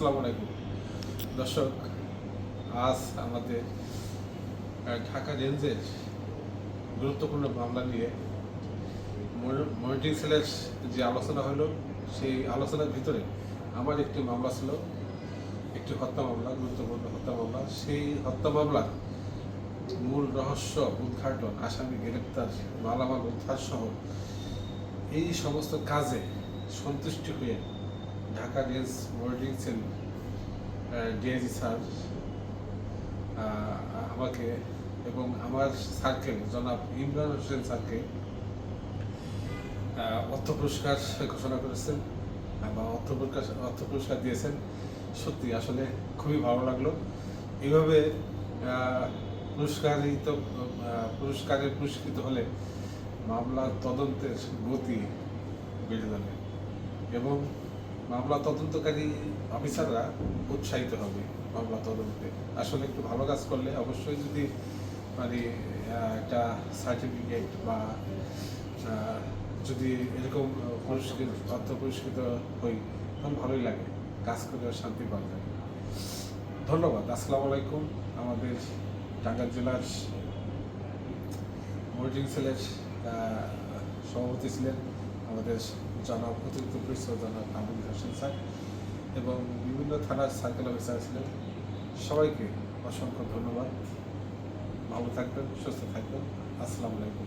আসসালামু আলাইকুম। দর্শক, আজ আমাদের ঢাকা রেঞ্জের গুরুত্বপূর্ণ মামলা নিয়ে মনিটরিং সেলের যে আলোচনা হলো, সেই আলোচনার ভিতরে আমার একটি মামলা ছিল, একটি হত্যা মামলা, গুরুত্বপূর্ণ হত্যা মামলা। সেই হত্যা মামলার মূল রহস্য, উদ্ঘাটন, আসামি গ্রেপ্তার, মালামাল উদ্ধার সহ এই সমস্ত কাজে সন্তুষ্টি হয়ে Dhaka range monitoring cell DIG sir আমাকে এবং আমার স্যারকে, জনাব ইমরান হোসেন স্যারকে অর্থ পুরস্কার ঘোষণা করেছেন বা অর্থ পুরস্কার অর্থ পুরস্কার দিয়েছেন। সত্যি আসলে খুবই ভালো লাগল। এইভাবে পুরস্কারিত পুরস্কারে পুরস্কৃত হলে মামলার তদন্তের গতি বেড়ে যাবে। এবং মামলা তদন্তকারী অফিসাররা উৎসাহিত হবে মামলা তদন্তে। আসলে একটু ভালো কাজ করলে অবশ্যই যদি মানে একটা সার্টিফিকেট বা যদি এরকম পুরস্কৃত অর্থ পুরস্কৃত হই, তখন ভালোই লাগে। কাজ করে শান্তি পাওয়া যায়। ধন্যবাদ। আসসালামু আলাইকুম। আমাদের টাঙ্গাইল জেলার মনিটরিং সেলের সভাপতি ছিলেন আমাদের জনাব অতিরিক্ত পুলিশ জনাব আবুল হোসেন স্যার এবং বিভিন্ন থানার সার্কেল অফিসার ছিলেন। সবাইকে অসংখ্য ধন্যবাদ। ভালো থাকবেন, সুস্থ থাকবেন। আসসালামু আলাইকুম।